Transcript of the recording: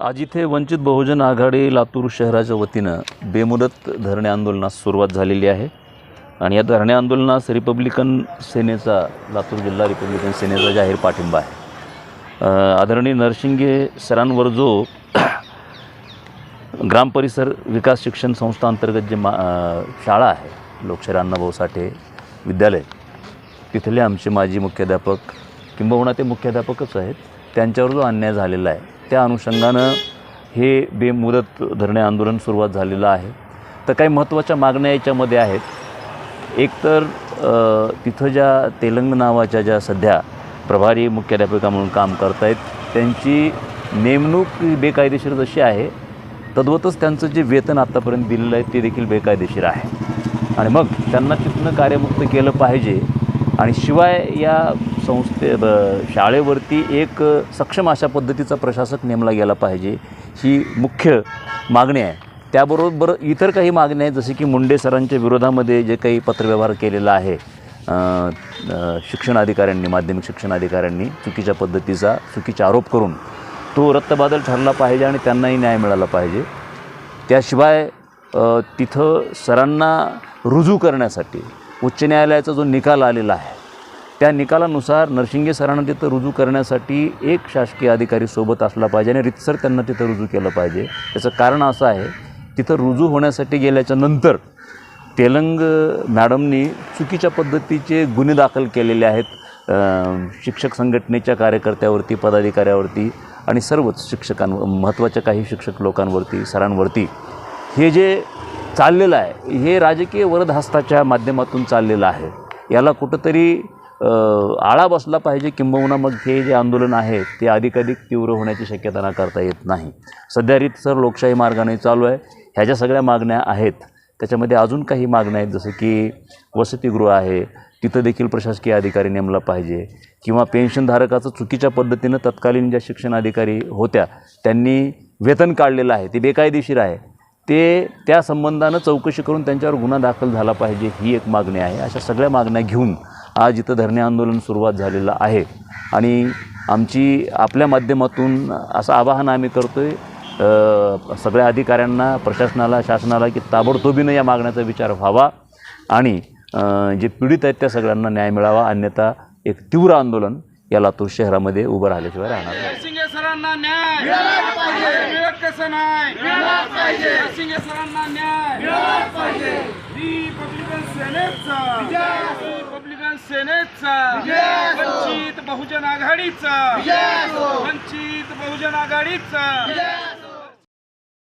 आज इथे वंचित बहुजन आघाडी लातूर शहराच्या वतीनं बेमुदत धरणे आंदोलनास सुरुवात झालेली आहे. आणि या धरणे आंदोलनास रिपब्लिकन सेनेचा लातूर जिल्हा रिपब्लिकन सेनेचा जाहीर पाठिंबा आहे. आदरणीय नरसिंगे सरांवर जो ग्राम परिसर विकास शिक्षण संस्था अंतर्गत जे मा शाळा आहे लोकशाहीर अण्णाभाऊ साठे विद्यालय तिथले आमचे माजी मुख्याध्यापक किंबहुना ते मुख्याध्यापकच आहेत त्यांच्यावर जो अन्याय झालेला आहे त्या अनुषंगानं हे बेमुदत धरणे आंदोलन सुरुवात झालेलं आहे. तर काही महत्त्वाच्या मागण्या याच्यामध्ये आहेत. एकतर तिथं ज्या तेलंग नावाच्या ज्या सध्या प्रभारी मुख्याध्यापिका म्हणून काम करत आहेत त्यांची नेमणूक बेकायदेशीर जशी आहे तद्वतच त्यांचं जे वेतन आत्तापर्यंत दिलेलं आहे ते देखील बेकायदेशीर आहे. आणि मग त्यांना तिथनं कार्यमुक्त केलं पाहिजे आणि शिवाय या संस्थे ब- शाळेवरती एक सक्षम अशा पद्धतीचा प्रशासक नेमला गेला पाहिजे ही मुख्य मागणी आहे. त्याबरोबर इतर काही मागण्या आहेत जसे की मुंडे सरांच्या विरोधामध्ये जे काही पत्रव्यवहार केलेला आहे शिक्षण अधिकाऱ्यांनी माध्यमिक शिक्षण अधिकाऱ्यांनी चुकीच्या पद्धतीचा चुकीचा आरोप करून तो रत्तबादल ठरला पाहिजे आणि त्यांनाही न्याय मिळाला पाहिजे. त्याशिवाय तिथं सरांना रुजू करण्यासाठी उच्च न्यायालयाचा जो निकाल आलेला आहे त्या निकालानुसार नरशिंगे सरांना तिथं रुजू करण्यासाठी एक शासकीय अधिकारी सोबत असला पाहिजे आणि रितसर त्यांना तिथं रुजू केलं पाहिजे. त्याचं कारण असं आहे तिथं रुजू होण्यासाठी गेल्याच्यानंतर तेलंग मॅडमनी चुकीच्या पद्धतीचे गुन्हे दाखल केलेले आहेत शिक्षक संघटनेच्या कार्यकर्त्यावरती पदाधिकाऱ्यावरती आणि सर्वच शिक्षकांवर महत्त्वाच्या काही शिक्षक लोकांवरती सरांवरती. हे जे चाललेलं आहे. हे राजकीय वरदहस्ताच्या माध्यमातून चाललेलं आहे. याला कुठंतरी आळा बसला पाहिजे किंबहुना मग हे जे आंदोलन आहे ते अधिकाधिक तीव्र होण्याची शक्यता नाकारता येत नाही. सध्या रीतसर लोकशाही मार्गाने चालू आहे. ह्या ज्या सगळ्या मागण्या आहेत त्याच्यामध्ये अजून काही मागण्या आहेत जसं की वसतिगृह आहे तिथं देखील प्रशासकीय अधिकारी नेमला पाहिजे किंवा पेन्शनधारकाचं चुकीच्या पद्धतीनं तत्कालीन ज्या शिक्षण अधिकारी होत्या त्यांनी वेतन काढलेलं आहे. ते बेकायदेशीर आहे. ते त्या संबंधानं चौकशी करून त्यांच्यावर गुन्हा दाखल झाला पाहिजे ही एक मागणी आहे. अशा सगळ्या मागण्या घेऊन आज इथं धरणे आंदोलन सुरुवात झालेलं आहे. आणि आमची आपल्या माध्यमातून असं आवाहन आम्ही करतो आहे सगळ्या अधिकाऱ्यांना प्रशासनाला शासनाला की ताबडतोबीनं या मागण्याचा विचार व्हावा आणि जे पीडित आहेत त्या सगळ्यांना न्याय मिळावा अन्यथा एक तीव्र आंदोलन या लातूर शहरामध्ये उभं राहिल्याशिवाय राहणार सरांना न्याय. मिळत कसं नाही. सिंगे सरांना न्याय. रिपब्लिकन सेनेचा. रिपब्लिकन सेनेचा. वंचित बहुजन आघाडीचा. वंचित बहुजन आघाडीचा.